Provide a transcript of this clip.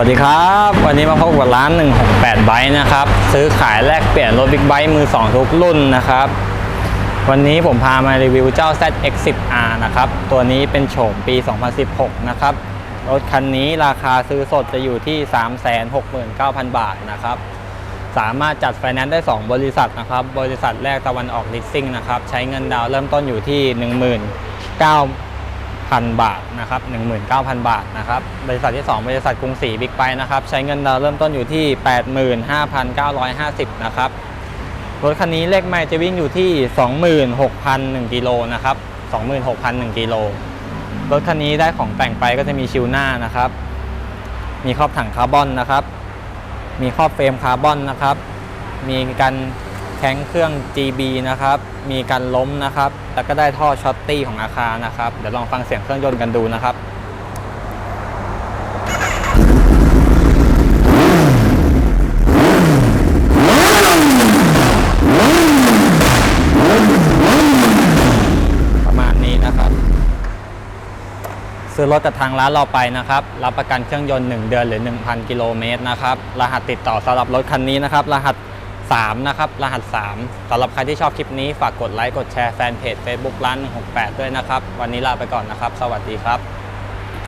วัสดีครับ วันนี้มาพบกับร้าน 168 ไบค์นะครับ ซื้อขายแลกเปลี่ยนรถบิ๊กไบค์มือ 2 ทุกรุ่นนะครับ วันนี้ผมพามารีวิวเจ้า ZX10R นะครับ ตัวนี้เป็นโฉมปี 2016 นะครับ รถคันนี้ราคาซื้อสดจะอยู่ที่ 369,000 บาทนะครับ สามารถจัดไฟแนนซ์ได้ 2 บริษัทนะครับ บริษัทแรกตะวันออกลิสซิ่งนะครับ ใช้เงินดาวน์เริ่มต้นอยู่ที่ 10,900 1,000 บาทนะครับ19,000 บาทนะครับบริษัทที่ 2 บริษัทกรุงศรีบิ๊กไบนะครับใช้เงินดาวเริ่มต้นอยู่ที่ 85,950นะครับรถคันนี้เลขไมล์จะวิ่งอยู่ที่ 26,001กิโลนะครับ26,001กิโลรถคันนี้ได้ของแต่งไปก็จะมีชิวหน้านะครับ มีครอบถังคาร์บอนนะครับ มีครอบเฟรมคาร์บอนนะครับ มีกัน แข้งเครื่อง GB นะครับ มีกันล้มนะครับ แล้วก็ได้ท่อช็อตตี้ของอาคารนะครับ เดี๋ยวลองฟังเสียงเครื่องยนต์กันดูนะครับประมาณนี้นะครับซื้อรถจากทางร้านเราไปนะครับ รับประกันเครื่องยนต์ 1 เดือนหรือ 1,000 กิโลเมตรนะครับ รหัสติดต่อสำหรับรถคันนี้นะครับ รหัส 3 นะครับ รหัส 3สำหรับใครที่ชอบคลิปนี้ ฝากกดไลค์ กดแชร์แฟนเพจ Facebook ร้าน168 ด้วยนะครับ วันนี้ลาไปก่อนนะครับ สวัสดีครับ